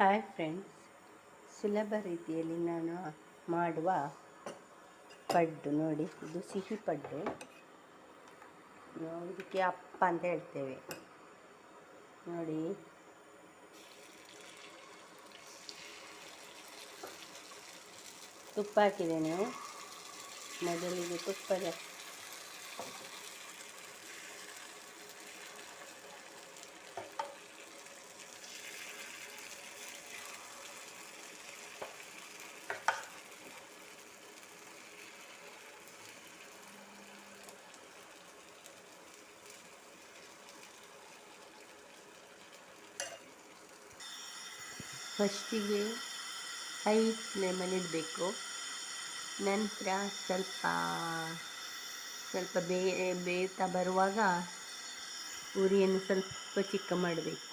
Hi friends ಸುಲಭ ರೀತಿಯಲ್ಲಿ ನಾನು ಮಾಡುವ ಪಡ್ಡು ನೋಡಿ. ಇದು ಸಿಹಿ ಪಡ್ಡು. ಇದಕ್ಕೆ ಅಪ್ಪ ಅಂತ ಹೇಳ್ತೇವೆ. ನೋಡಿ. ತುಪ್ಪ ಹಾಕಿದ್ದೇನೆ ಮೊದಲಿಗೆ ತುಪ್ಪದ ಫಸ್ಟಿಗೆ ಹೈ ಫ್ಲೇಮಲ್ಲಿ ಇಡಬೇಕು. ನಂತರ ಸ್ವಲ್ಪ ಸ್ವಲ್ಪ ಬೇ ಬೇಯ್ತಾ ಬರುವಾಗ ಉರಿಯನ್ನು ಸ್ವಲ್ಪ ಚಿಕ್ಕ ಮಾಡಬೇಕು.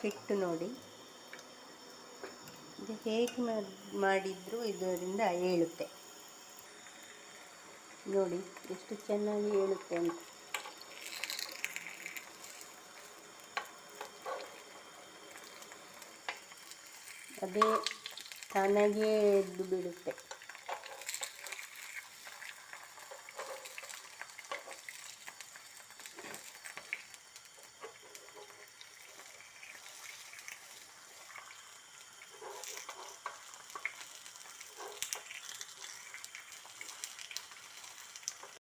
ಹಿಟ್ಟು ನೋಡಿ. ಇದು ಹೇಗೆ ಮಾಡಿದ್ರು ಇದರಿಂದ ಏಳುತ್ತೆ ನೋಡಿ, ಎಷ್ಟು ಚೆನ್ನಾಗಿ ಏಳುತ್ತೆ ಅಂತ. ಅದೇ ತಾನಾಗಿಯೇ ಎದ್ದು ಬಿಡುತ್ತೆ